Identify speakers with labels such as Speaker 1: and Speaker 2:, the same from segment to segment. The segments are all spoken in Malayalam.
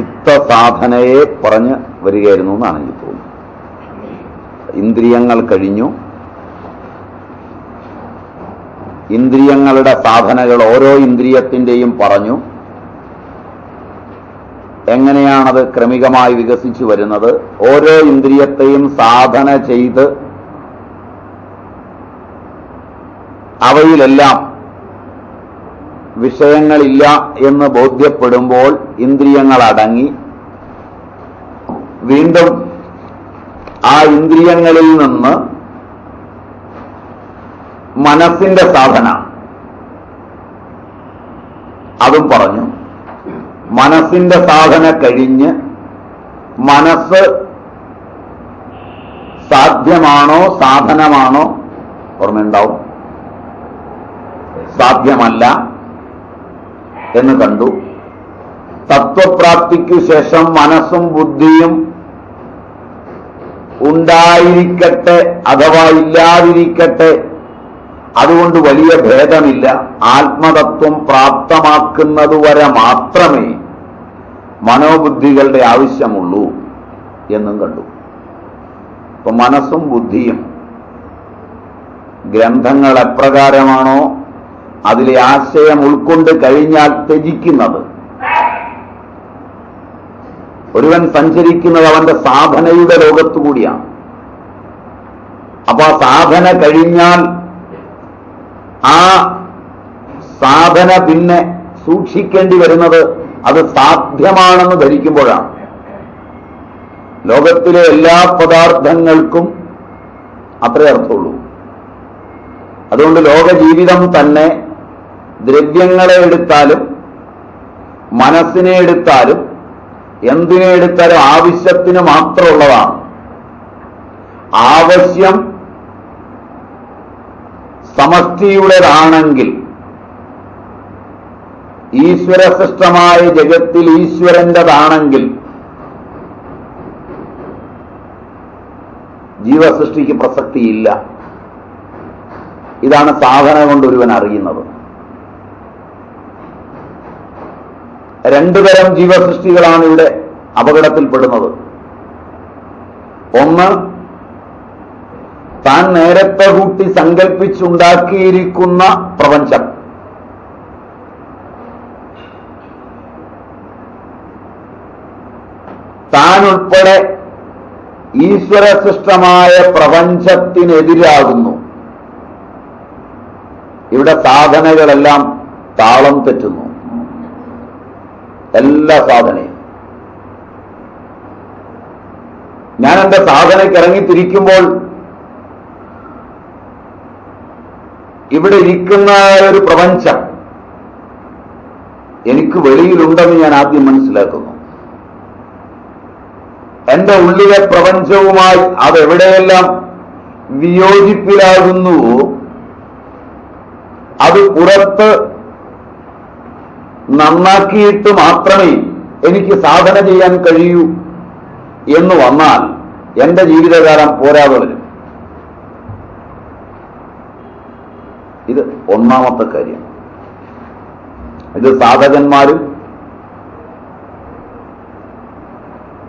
Speaker 1: ചിത്തസാധനയെ പറഞ്ഞ് വരികയായിരുന്നു എന്നാണ് എനിക്ക് തോന്നുന്നത്. ഇന്ദ്രിയങ്ങൾ കഴിഞ്ഞു. ഇന്ദ്രിയങ്ങളുടെ സാധനകൾ ഓരോ ഇന്ദ്രിയത്തിന്റെയും പറഞ്ഞു. എങ്ങനെയാണത് ക്രമികമായി വികസിച്ചു വരുന്നത്? ഓരോ ഇന്ദ്രിയത്തെയും സാധന ചെയ്ത് അവയിലെല്ലാം വിഷയങ്ങളില്ല എന്ന് ബോധ്യപ്പെടുമ്പോൾ ഇന്ദ്രിയങ്ങൾ അടങ്ങി വീണ്ടും ആ ഇന്ദ്രിയങ്ങളിൽ നിന്ന് മനസ്സിന്റെ സാധന. അതും പറഞ്ഞു. മനസ്സിന്റെ സാധന കഴിഞ്ഞ് മനസ്സ് സാധ്യമാണോ സാധനമാണോ? ഓർമ്മയുണ്ടാവും. സാധ്യമല്ല. എന്ന് കണ്ടു. തത്വപ്രാപ്തിക്കു ശേഷം മനസ്സും ബുദ്ധിയും ഉണ്ടായിരിക്കട്ടെ അഥവാ ഇല്ലാതിരിക്കട്ടെ. അതുകൊണ്ട് വലിയ ഭേദമില്ല. ആത്മതത്വം പ്രാപ്തമാക്കുന്നതുവരെ മാത്രമേ മനോബുദ്ധികളുടെ ആവശ്യമുള്ളൂ എന്നും കണ്ടു. ഇപ്പൊ മനസ്സും ബുദ്ധിയും ഗ്രന്ഥങ്ങൾ എപ്രകാരമാണോ അതിലെ ആശയം ഉൾക്കൊണ്ട് കഴിഞ്ഞാൽ ത്യജിക്കുന്നത്. ഒരുവൻ സഞ്ചരിക്കുന്നത് അവന്റെ സാധനയുടെ ലോകത്തുകൂടിയാണ് അപ്പൊ ആ സാധന കഴിഞ്ഞാൽ ആ സാധന പിന്നെ സൂക്ഷിക്കേണ്ടി വരുന്നത് അത് സാധ്യമാണെന്ന് ധരിക്കുമ്പോഴാണ്. ലോകത്തിലെ എല്ലാ പദാർത്ഥങ്ങൾക്കും അത്രേ അർത്ഥമുള്ളൂ. അതുകൊണ്ട് ലോകജീവിതം തന്നെ ദ്രവ്യങ്ങളെ എടുത്താലും മനസ്സിനെ എടുത്താലും എന്തിനെ എടുത്താലും ആവശ്യത്തിന് മാത്രമുള്ളതാണ്. ആവശ്യം സമഷ്ടിയുടേതാണെങ്കിൽ ഈശ്വരസൃഷ്ടമായ ജഗത്തിൽ ഈശ്വരന്റേതാണെങ്കിൽ ജീവസൃഷ്ടിക്ക് പ്രസക്തിയില്ല. ഇതാണ് സാധന കൊണ്ട് ഒരുവൻ അറിയുന്നത്. രണ്ടു തരം ജീവസൃഷ്ടികളാണ് ഇവിടെ അപകടത്തിൽപ്പെടുന്നത്. ഒന്ന് താൻ നേരത്തെ കൂട്ടി സങ്കല്പിച്ചുണ്ടാക്കിയിരിക്കുന്ന പ്രപഞ്ചം. താൻ ഉൾപ്പെടെ ഈശ്വരസൃഷ്ടമായ പ്രപഞ്ചത്തിനെതിരാകുന്നു. ഇവിടെ സാധനകളെല്ലാം താളം തെറ്റുന്നു. എല്ലാ സാധനയും. ഞാൻ എന്റെ സാധനയ്ക്ക് ഇറങ്ങിത്തിരിക്കുമ്പോൾ ഇവിടെ ഇരിക്കുന്ന ഒരു പ്രപഞ്ചം എനിക്ക് വെളിയിലുണ്ടെന്ന് ഞാൻ ആദ്യം മനസ്സിലാക്കുന്നു. എന്റെ ഉള്ളിലെ പ്രപഞ്ചവുമായി അതെവിടെയെല്ലാം വിയോജിപ്പിലാകുന്നുവോ അത് പുറത്ത് നന്നാക്കിയിട്ട് മാത്രമേ എനിക്ക് സാധന ചെയ്യാൻ കഴിയൂ എന്ന് വന്നാൽ എന്റെ ജീവിതകാലം പോരാതെ വരും ഇത് ഒന്നാമത്തെ കാര്യം. ഇത് സാധകന്മാരും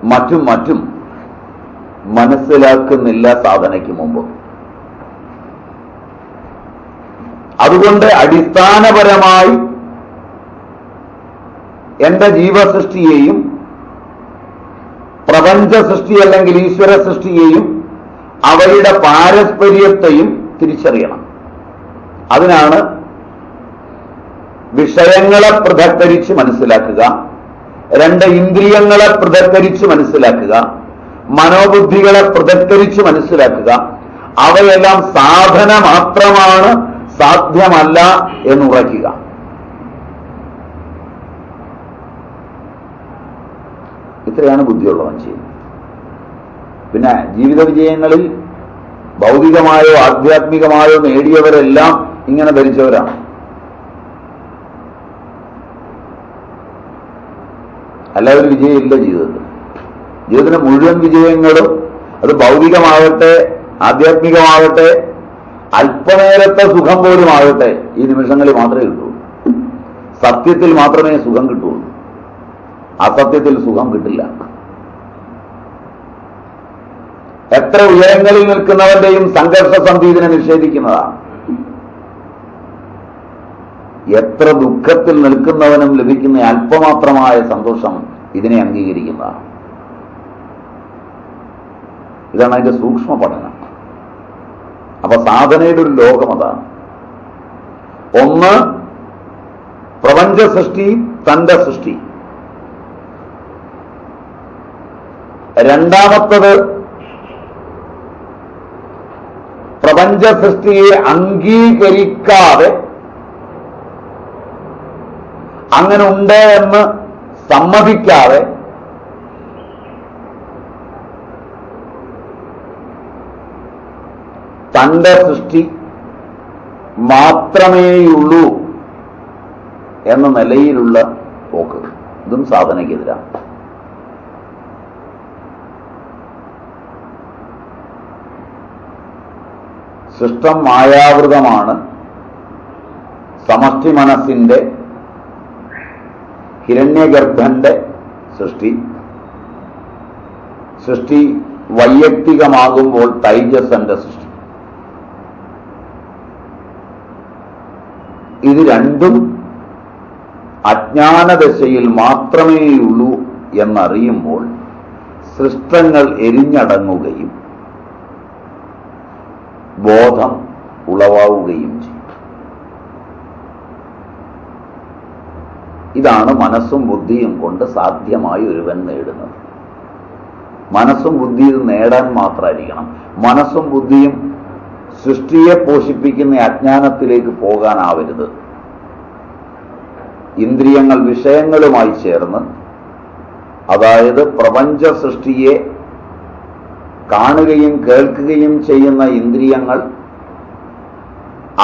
Speaker 1: മറ്റും മറ്റും മനസ്സിലാക്കുന്നില്ല സാധനയ്ക്ക് മുമ്പ്. അതുകൊണ്ട് അടിസ്ഥാനപരമായി എന്റെ ജീവസൃഷ്ടിയെയും പ്രപഞ്ച സൃഷ്ടി അല്ലെങ്കിൽ ഈശ്വര സൃഷ്ടിയെയും അവയുടെ പാരസ്പര്യത്തെയും തിരിച്ചറിയണം. അതിനാണ് വിഷയങ്ങളെ പൃഥക്കരിച്ച് മനസ്സിലാക്കുക രണ്ട് ഇന്ദ്രിയങ്ങളെ പൃഥക്കരിച്ച് മനസ്സിലാക്കുക മനോബുദ്ധികളെ പൃഥക്കരിച്ച് മനസ്സിലാക്കുക. അവയെല്ലാം സാധന മാത്രമാണ് സാധ്യമല്ല എന്നുറയ്ക്കുക. ഇത്രയാണ് ബുദ്ധിയുള്ളവൻ ചെയ്യുന്നത് പിന്നെ ജീവിത വിജയങ്ങളിൽ ഭൗതികമായോ ആധ്യാത്മികമായോ നേടിയവരെല്ലാം ഇങ്ങനെ ധരിച്ചവരാണ് അല്ലാതെ ഒരു വിജയമില്ല ജീവിതത്തിൽ. ജീവിതത്തിലെ മുഴുവൻ വിജയങ്ങളും അത് ഭൗതികമാകട്ടെ ആധ്യാത്മികമാകട്ടെ അല്പനേരത്തെ സുഖം പോലും ആകട്ടെ ഈ നിമിഷങ്ങളിൽ മാത്രമേ കിട്ടുള്ളൂ. സത്യത്തിൽ മാത്രമേ സുഖം കിട്ടുള്ളൂ. അസത്യത്തിൽ സുഖം കിട്ടില്ല. എത്ര ഉയരങ്ങളിൽ നിൽക്കുന്നവരുടെയും സംഘർഷ സന്ധി ഇതിനെ നിഷേധിക്കുന്നതാണ്. എത്ര ദുഃഖത്തിൽ നിൽക്കുന്നവനും ലഭിക്കുന്ന അല്പമാത്രമായ സന്തോഷം ഇതിനെ അംഗീകരിക്കുന്നതാണ്. ഇതാണ് അതിന്റെ സൂക്ഷ്മ പഠനം. അപ്പൊ സാധനയുടെ ഒരു ലോകം അതാണ്. ഒന്ന് പ്രപഞ്ച സൃഷ്ടി തന്റെ സൃഷ്ടി. രണ്ടാമത്തത് പ്രപഞ്ച സൃഷ്ടിയെ അംഗീകരിക്കാതെ അങ്ങനെ ഉണ്ട് എന്ന് സമ്മതിക്കാതെ തന്റെ സൃഷ്ടി മാത്രമേയുള്ളൂ എന്ന നിലയിലുള്ള പോക്ക്. ഇതും സാധനയ്ക്കെതിരാണ്. സൃഷ്ടം മായാവൃതമാണ്. സമഷ്ടി മനസ്സിന്റെ ഹിരണ്യഗർഭന്റെ സൃഷ്ടി. സൃഷ്ടി വൈയക്തികമാകുമ്പോൾ തൈജസന്റെ സൃഷ്ടി. ഇത് രണ്ടും അജ്ഞാനദശയിൽ മാത്രമേയുള്ളൂ എന്നറിയുമ്പോൾ സൃഷ്ടങ്ങൾ എരിഞ്ഞടങ്ങുകയും ബോധം ഉളവാവുകയും ചെയ്യും. ഇതാണ് മനസ്സും ബുദ്ധിയും കൊണ്ട് സാധ്യമായി ഒരുവൻ നേടുന്നത്. മനസ്സും ബുദ്ധിയും നേടാൻ മാത്രമായിരിക്കണം മനസ്സും ബുദ്ധിയും സൃഷ്ടിയെ പോഷിപ്പിക്കുന്ന അജ്ഞാനത്തിലേക്ക് പോകാനാവരുത്. ഇന്ദ്രിയങ്ങൾ വിഷയങ്ങളുമായി ചേർന്ന് അതായത് പ്രപഞ്ച സൃഷ്ടിയെ കാണുകയും കേൾക്കുകയും ചെയ്യുന്ന ഇന്ദ്രിയങ്ങൾ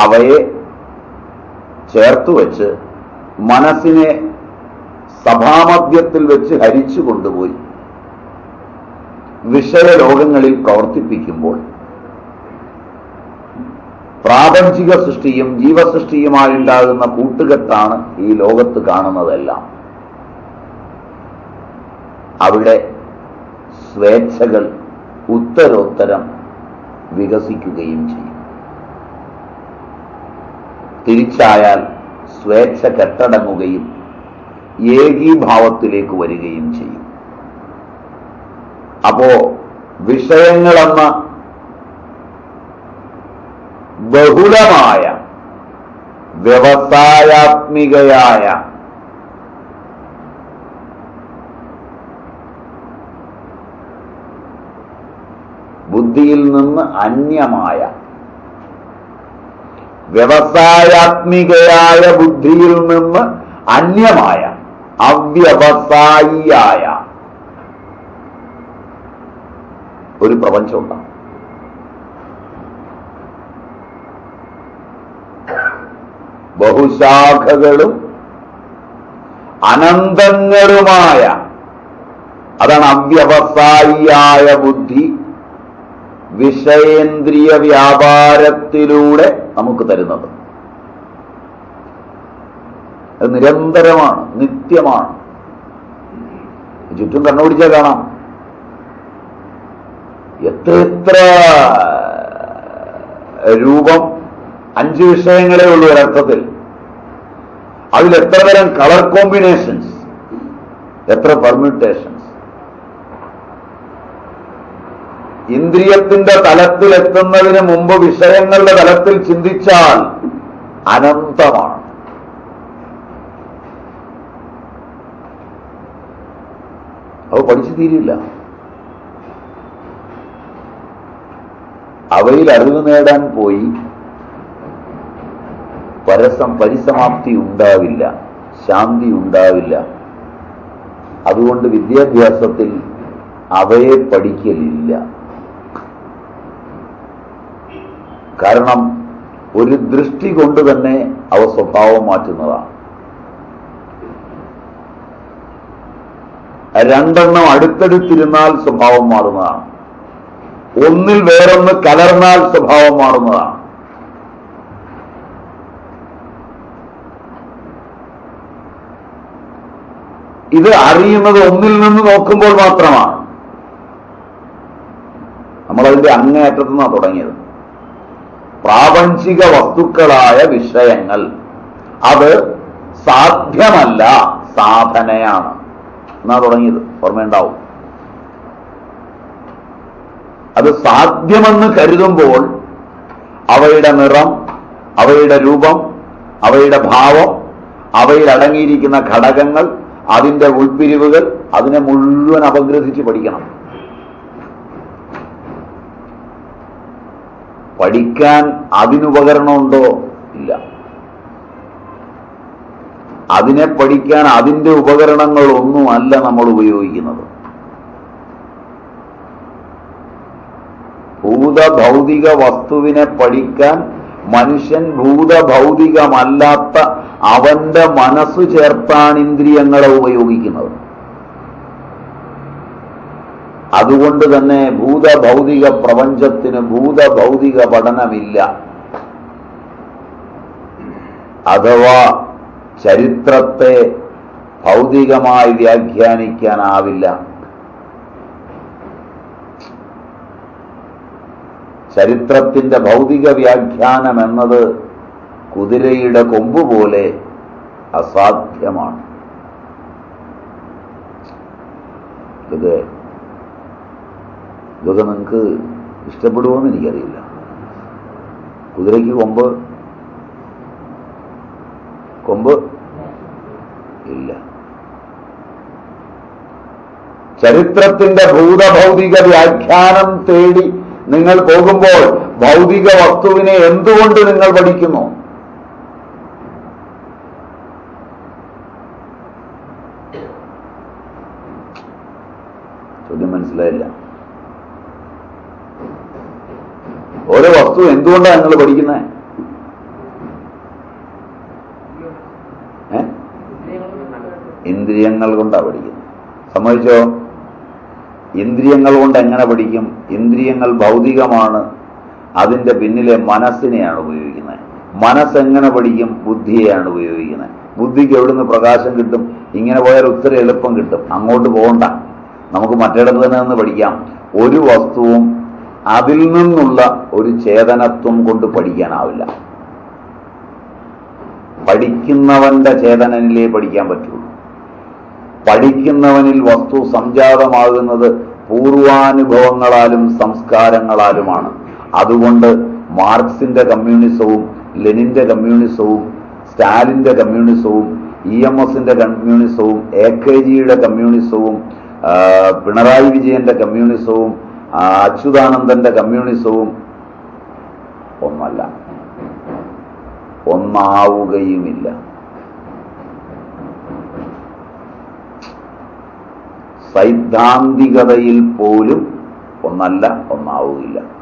Speaker 1: അവയെ ചേർത്തു വെച്ച് മനസ്സിനെ സഭാമധ്യത്തിൽ വെച്ച് ഹരിച്ചു കൊണ്ടുപോയി. വിഷയലോകങ്ങളിൽ പ്രവർത്തിപ്പിക്കുമ്പോൾ പ്രാപഞ്ചിക സൃഷ്ടിയും ജീവസൃഷ്ടിയുമായുണ്ടാകുന്ന കൂട്ടുകെട്ടാണ് ഈ ലോകത്ത് കാണുന്നതെല്ലാം. അവിടെ സ്വേച്ഛകൾ ഉത്തരോത്തരം വികസിക്കുകയും ചെയ്യും. തിരിച്ചായാൽ സ്വേച്ഛ കെട്ടടങ്ങുകയും ഏകീഭാവത്തിലേക്ക് വരികയും ചെയ്യും. അപ്പോ വിഷയങ്ങളെന്ന ബഹുലമായ വ്യവസായാത്മികയായ ബുദ്ധിയിൽ നിന്ന് അന്യമായ വ്യവസായാത്മികയായ ബുദ്ധിയിൽ നിന്ന് അന്യമായ അവ്യവസായിയായ ഒരു പ്രപഞ്ചമുണ്ടാവും. ബഹുശാഖകളും അനന്തങ്ങളുമായ അതാണ് അവ്യവസായിയായ ബുദ്ധി. വിഷയേന്ദ്രിയ വ്യാപാരത്തിലൂടെ നമുക്ക് തരുന്നത്. അത് നിരന്തരമാണ് നിത്യമാണ്. ചുറ്റും കണ്ണുപിടിച്ചാൽ കാണാം. എത്ര എത്ര രൂപം അഞ്ച് വിഷയങ്ങളെ ഉള്ളൂ ഒരർത്ഥത്തിൽ. അതിൽ എത്ര തരം കളർ കോമ്പിനേഷൻസ് എത്ര പെർമ്യൂട്ടേഷൻസ് ഇന്ദ്രിയത്തിന്റെ തലത്തിൽ എത്തുന്നതിന് മുമ്പ് വിഷയങ്ങളുടെ തലത്തിൽ ചിന്തിച്ചാൽ അനന്തമാണ്. അവ പഠിച്ചു തീരില്ല. അവയിൽ അറിവ് നേടാൻ പോയി പരസം പരിസമാപ്തി ഉണ്ടാവില്ല ശാന്തി ഉണ്ടാവില്ല. അതുകൊണ്ട് വിദ്യാഭ്യാസത്തിൽ അവയെ പഠിക്കലില്ല. കാരണം ഒരു ദൃഷ്ടി കൊണ്ട് തന്നെ അവ സ്വഭാവം മാറ്റുന്നതാണ്. രണ്ടെണ്ണം അടുത്തടുത്തിരുന്നാൽ സ്വഭാവം മാറുന്നതാണ്. ഒന്നിൽ വേറൊന്ന് കലർന്നാൽ സ്വഭാവം മാറുന്നതാണ്. ഇത് അറിയുന്നത് ഒന്നിൽ നിന്ന് നോക്കുമ്പോൾ മാത്രമാണ്. നമ്മളതിന്റെ അങ്ങേയറ്റത്തുനിന്നാണ് തുടങ്ങിയത്. പ്രാപഞ്ചിക വസ്തുക്കളായ വിഷയങ്ങൾ. അത് സാധ്യമല്ല സാധനയാണ്. എന്നാ തുടങ്ങിയത്? ഓർമ്മയുണ്ടാവും. അത് സാധ്യമെന്ന് കരുതുമ്പോൾ അവയുടെ നിറം അവയുടെ രൂപം അവയുടെ ഭാവം അവയിൽ അടങ്ങിയിരിക്കുന്ന ഘടകങ്ങൾ അതിന്റെ ഉൾപിരിവുകൾ അതിനെ മുഴുവൻ അപഗ്രഥിച്ച് പഠിക്കണം. പഠിക്കാൻ അതിനുപകരണമുണ്ടോ? ഇല്ല. അതിനെ പഠിക്കാൻ അതിന്റെ ഉപകരണങ്ങളൊന്നുമല്ല നമ്മൾ ഉപയോഗിക്കുന്നത്. ഭൂതഭൗതിക വസ്തുവിനെ പഠിക്കാൻ മനുഷ്യൻ ഭൂതഭൗതികമല്ലാത്ത അവന്റെ മനസ്സ് ചേർത്താണ് ഇന്ദ്രിയങ്ങളെ ഉപയോഗിക്കുന്നത്. അതുകൊണ്ട് തന്നെ ഭൂതഭൗതിക പ്രപഞ്ചത്തിന് ഭൂതഭൗതിക പഠനമില്ല. അഥവാ ചരിത്രത്തെ ഭൗതികമായി വ്യാഖ്യാനിക്കാനാവില്ല. ചരിത്രത്തിന്റെ ഭൗതിക വ്യാഖ്യാനം എന്നത് കുതിരയുടെ കൊമ്പ് പോലെ അസാധ്യമാണ്. ഇത് ഇതൊക്കെ നിങ്ങൾക്ക് ഇഷ്ടപ്പെടുമോന്ന് എനിക്കറിയില്ല. കുതിരയ്ക്ക് കൊമ്പ്? കൊമ്പ്? ഇല്ല. ചരിത്രത്തിന്റെ ഭൂതഭൗതിക വ്യാഖ്യാനം തേടി നിങ്ങൾ പോകുമ്പോൾ ഭൗതിക വസ്തുവിനെ എന്തുകൊണ്ട് നിങ്ങൾ പഠിക്കുന്നു ചോദ്യം മനസ്സിലായില്ല ഓരോ വസ്തു എന്തുകൊണ്ടാണ് നിങ്ങൾ പഠിക്കുന്നത് ഇന്ദ്രിയങ്ങൾ കൊണ്ടാണ് പഠിക്കുന്നത് സമ്മതിച്ചോ? ഇന്ദ്രിയങ്ങൾ കൊണ്ട് എങ്ങനെ പഠിക്കും? ഇന്ദ്രിയങ്ങൾ ഭൗതികമാണ്. അതിന്റെ പിന്നിലെ മനസ്സിനെയാണ് ഉപയോഗിക്കുന്നത് മനസ്സെങ്ങനെ പഠിക്കും? ബുദ്ധിയെയാണ് ഉപയോഗിക്കുന്നത് ബുദ്ധിക്ക് എവിടുന്ന് പ്രകാശം കിട്ടും? ഇങ്ങനെ പോയാൽ ഒത്തിരി എളുപ്പം കിട്ടും. അങ്ങോട്ട് പോകണ്ട. നമുക്ക് മറ്റിടത്ത് തന്നെ നിന്ന് പഠിക്കാം. ഒരു വസ്തുവും അതിൽ നിന്നുള്ള ഒരു ചേതനത്വം കൊണ്ട് പഠിക്കാനാവില്ല. പഠിക്കുന്നവന്റെ ചേതനനിലേ പഠിക്കാൻ പറ്റുള്ളൂ. പഠിക്കുന്നവനിൽ വസ്തു സംജാതമാകുന്നത് പൂർവാനുഭവങ്ങളാലും സംസ്കാരങ്ങളാലുമാണ്. അതുകൊണ്ട് മാർക്സിന്റെ കമ്മ്യൂണിസവും ലെനിന്റെ കമ്മ്യൂണിസവും സ്റ്റാലിന്റെ കമ്മ്യൂണിസവും ഇ എം എസിന്റെ കമ്മ്യൂണിസവും എ കെ ജിയുടെ കമ്മ്യൂണിസവും പിണറായി വിജയന്റെ കമ്മ്യൂണിസവും ആ, അച്യുതാനന്ദന്റെ കമ്മ്യൂണിസവും ഒന്നല്ല ഒന്നാവുകയുമില്ല. സൈദ്ധാന്തികതയിൽ പോലും ഒന്നല്ല ഒന്നാവുകയില്ല.